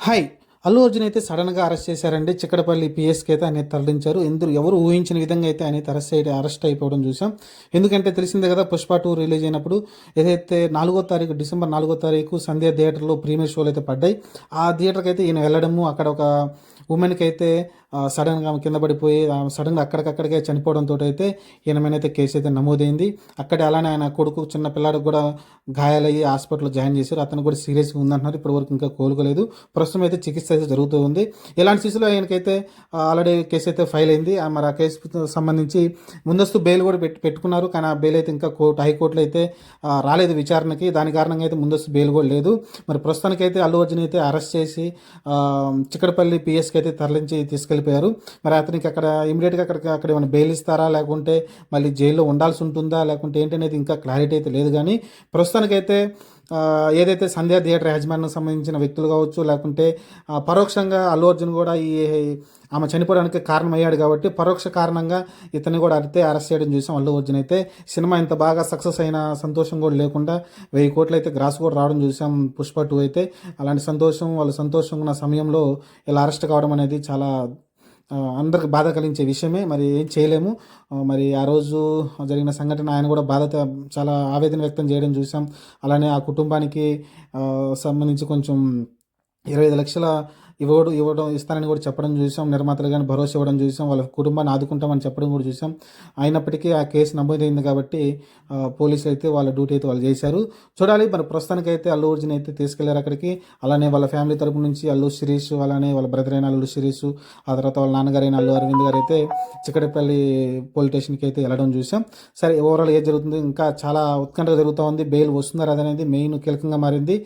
Hi. Allu Arjun అయితే సడన్గా arrest చేశారండి. చిక్కడపల్లి పిఎస్కి అయితే ఆయన తరలించారు. ఎందుకు ఎవరు ఊహించిన విధంగా అయితే ఆయన అరెస్ట్ అయ్యి అరెస్ట్ అయిపోవడం చూసాం ఎందుకంటే తెలిసిందే కదా పుష్ప టూ రిలీజ్ అయినప్పుడు ఏదైతే నాలుగో తారీఖు డిసెంబర్ నాలుగో తారీఖు సంధ్య థియేటర్లో ప్రీమియర్ షోలు అయితే పడ్డాయి. ఆ థియేటర్కి అయితే ఈయన వెళ్ళడము అక్కడ ఒక ఉమెన్కి అయితే సడన్గా ఆమె కింద పడిపోయి సడన్గా అక్కడికక్కడికే చనిపోవడంతో అయితే ఈయన మీద అయితే కేసు అయితే నమోదైంది. అక్కడే అలానే ఆయన కొడుకు చిన్న పిల్లాడికి కూడా గాయాలయ్యి హాస్పిటల్లో జాయిన్ చేశారు. అతను కూడా సీరియస్గా ఉందంటున్నారు. ఇప్పటివరకు ఇంకా కోలుకోలేదు. ప్రస్తుతం అయితే చికిత్స అయితే జరుగుతూ ఉంది. ఇలాంటి స్థితిలో ఆయనకైతే ఆల్రెడీ కేసు అయితే ఫైల్ అయింది. మరి ఆ కేసు సంబంధించి ముందస్తు బెయిల్ కూడా పెట్టి పెట్టుకున్నారు. కానీ ఆ బెయిల్ అయితే ఇంకా కోర్టు హైకోర్టులో అయితే రాలేదు విచారణకి. దాని కారణంగా అయితే ముందస్తు బెయిల్ కూడా లేదు. మరి ప్రస్తుతానికైతే అల్లు అర్జున్ అయితే అరెస్ట్ చేసి చిక్కడపల్లి పిఎస్ పిఎస్కి అయితే తరలించి తీసుకెళ్ళిపోయారు. మరి అతనికి అక్కడ ఇమీడియట్గా అక్కడికి అక్కడ ఏమైనా బెయిల్ ఇస్తారా? లేకుంటే మళ్ళీ జైల్లో ఉండాల్సి ఉంటుందా? లేకుంటే ఏంటనేది ఇంకా క్లారిటీ అయితే లేదు కానీ ప్రస్తుతానికైతే ఏదైతే సంధ్యా థియేటర్ యాజమాన్యం సంబంధించిన వ్యక్తులు కావచ్చు లేకుంటే పరోక్షంగా అల్లు అర్జున్ కూడా ఈ ఆమె చనిపోవడానికి కారణమయ్యాడు కాబట్టి పరోక్ష కారణంగా ఇతన్ని కూడా అడితే అరెస్ట్ చేయడం చూసాం అల్లు అర్జున్ అయితే. సినిమా ఇంత బాగా సక్సెస్ అయిన సంతోషం కూడా లేకుండా వెయ్యి కోట్లు అయితే గ్రాస్ కూడా రావడం చూసాం పుష్ప టూ అయితే. అలాంటి సంతోషం వాళ్ళు సంతోషంగా ఉన్న సమయంలో ఇలా అరెస్ట్ కావడం అనేది చాలా అందరికి బాధ కలిగించే విషయమే. మరి ఏం చేయలేము. మరి ఆ రోజు జరిగిన సంఘటన ఆయన కూడా బాధ చాలా ఆవేదన వ్యక్తం చేయడం చూసాం. అలానే ఆ కుటుంబానికి సంబంధించి కొంచెం ఇరవై ఐదు లక్షల ఇవ్వడం ఇవ్వడం ఇస్తానని కూడా చెప్పడం చూసాం నిర్మాతలు కానీ భరోసా ఇవ్వడం చూసాం వాళ్ళ కుటుంబాన్ని ఆదుకుంటామని చెప్పడం కూడా చూసాం. అయినప్పటికీ ఆ కేసు నమోదైంది కాబట్టి పోలీసులు అయితే వాళ్ళ డ్యూటీ అయితే వాళ్ళు చేశారు. చూడాలి మరి ప్రస్తుతానికి అయితే అల్లు అర్జున్ అయితే తీసుకెళ్ళారు అక్కడికి. అలానే వాళ్ళ ఫ్యామిలీ తరపు నుంచి అల్లు శిరీష్ అలానే వాళ్ళ బ్రదర్ అయిన అల్లు శిరీష్ ఆ తర్వాత వాళ్ళ నాన్నగారైన అల్లు అరవింద్ గారు అయితే చిక్కడపల్లి పోలీస్ స్టేషన్కి అయితే వెళ్ళడం చూసాం. సరే ఓవరాల్ ఏది జరుగుతుంది ఇంకా చాలా ఉత్కంఠ జరుగుతూ ఉంది. బెయిల్ వస్తుందా అనేది మెయిన్ కీలకంగా మారింది.